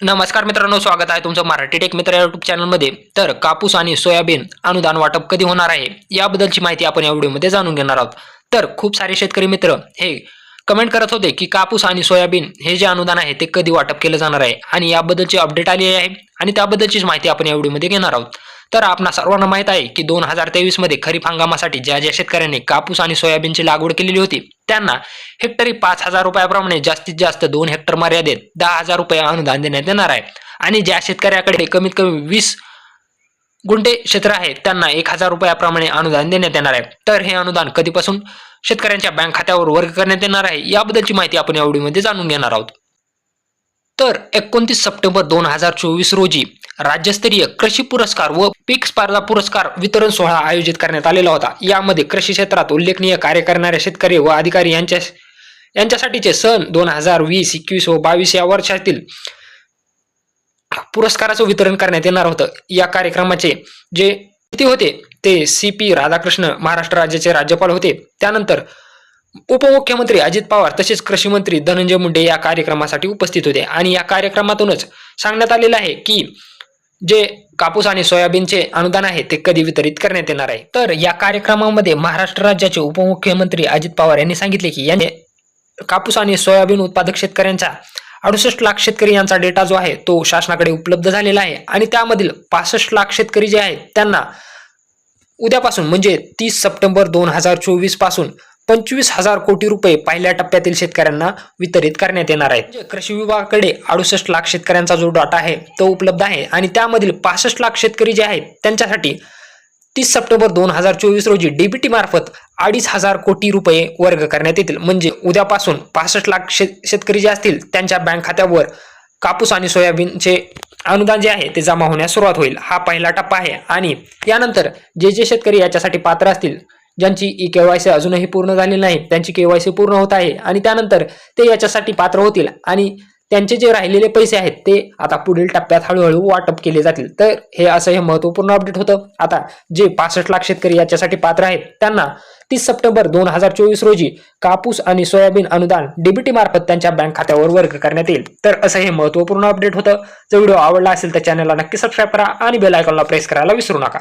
नमस्कार मित्रांनो स्वागत आहे तुमचं मराठी टेक मित्र युट्यूब चॅनलमध्ये तर कापूस आणि सोयाबीन अनुदान वाटप कधी होणार आहे? याबद्दलची माहिती आपण या व्हिडिओमध्ये जाणून घेणार आहोत. तर खूप सारे शेतकरी मित्र हे कमेंट करत होते की कापूस आणि सोयाबीन हे जे अनुदान आहे ते कधी वाटप केलं जाणार आहे? आणि याबद्दलची अपडेट आली आहे आणि त्याबद्दलचीच माहिती आपण या व्हिडिओमध्ये घेणार आहोत. तर आपणा सर्वांना माहीत आहे की दोन हजार तेवीसमध्ये खरीप हंगामासाठी ज्या ज्या शेतकऱ्यांनी कापूस आणि सोयाबीनची लागवड केलेली होती त्यांना हेक्टरी पाच हजार रुपयाप्रमाणे म्हणजे जास्तीत जास्त दोन हेक्टर मर्यादेत दहा हजार रुपये अनुदान देण्यात येणार आहे. आणि ज्या शेतकऱ्याकडे कमीत कमी वीस गुंठे क्षेत्र आहे त्यांना एक हजार रुपयाप्रमाणे अनुदान देण्यात येणार आहे. तर हे अनुदान कधीपासून शेतकऱ्यांच्या बँक खात्यावर वर्ग करण्यात येणार आहे याबद्दलची माहिती आपण या व्हिडिओमध्ये जाणून घेणार आहोत. तर एकोणतीस सप्टेंबर दोन हजार चोवीस रोजी राज्यस्तरीय कृषी पुरस्कार व पीक स्पर्धा पुरस्कार वितरण सोहळा आयोजित करण्यात आलेला होता. यामध्ये कृषी क्षेत्रात उल्लेखनीय कार्य करणारे शेतकरी व अधिकारी यांच्या यांच्यासाठीचे सन दोन हजार वीस एकवीस व बावीस या वर्षातील पुरस्काराचं वितरण करण्यात येणार होतं. या कार्यक्रमाचे जे होते ते सी पी राधाकृष्ण महाराष्ट्र राज्याचे राज्यपाल होते. त्यानंतर उपमुख्यमंत्री अजित पवार तसेच कृषी मंत्री धनंजय मुंडे या कार्यक्रमासाठी उपस्थित होते. आणि या कार्यक्रमातूनच सांगण्यात आलेलं आहे की जे कापूस आणि सोयाबीनचे अनुदान आहे ते कधी वितरित करण्यात येणार आहे? तर या कार्यक्रमामध्ये महाराष्ट्र राज्याचे उपमुख्यमंत्री अजित पवार यांनी सांगितले की याने कापूस आणि सोयाबीन उत्पादक शेतकऱ्यांचा अडुसष्ट लाख शेतकरी यांचा डेटा जो आहे तो शासनाकडे उपलब्ध झालेला आहे. आणि त्यामधील पासष्ट लाख शेतकरी जे आहेत त्यांना उद्यापासून म्हणजे तीस सप्टेंबर दोन हजार चोवीसपासून पंचवीस हजार कोटी रुपये पहिल्या टप्प्यातील शेतकऱ्यांना वितरित करण्यात येणार आहेत. म्हणजे कृषी विभागाकडे अडुसष्ट लाख शेतकऱ्यांचा जो डाटा आहे तो उपलब्ध आहे आणि त्यामधील पासष्ट लाख शेतकरी जे आहेत त्यांच्यासाठी तीस सप्टेंबर दोन हजार चोवीस रोजी डीबीटी मार्फत अडीच हजार कोटी रुपये वर्ग करण्यात येतील. म्हणजे उद्यापासून पासष्ट लाख शेत शेतकरी जे असतील त्यांच्या बँक खात्यावर कापूस आणि सोयाबीनचे अनुदान जे आहे ते जमा होण्यास सुरुवात होईल. हा पहिला टप्पा आहे आणि यानंतर जे जे शेतकरी याच्यासाठी पात्र असतील ज्यांची ई केवायसी अजूनही पूर्ण झालेली नाही त्यांची केवायसी पूर्ण होत आहे आणि त्यानंतर ते याच्यासाठी पात्र होतील आणि त्यांचे जे राहिलेले पैसे आहेत ते आता पुढील टप्प्यात हळूहळू वाटप केले जातील. तर हे असं हे महत्त्वपूर्ण अपडेट होतं. आता जे पासष्ट लाख शेतकरी याच्यासाठी पात्र आहेत त्यांना तीस सप्टेंबर दोन हजार चोवीस रोजी कापूस आणि सोयाबीन अनुदान डीबीटी मार्फत त्यांच्या बँक खात्यावर वर्ग करण्यात येईल. तर असं हे महत्त्वपूर्ण अपडेट होतं. जर व्हिडिओ आवडला असेल तर चॅनलला नक्की सबस्क्राईब करा आणि बेल आयकॉनला प्रेस करायला विसरू नका.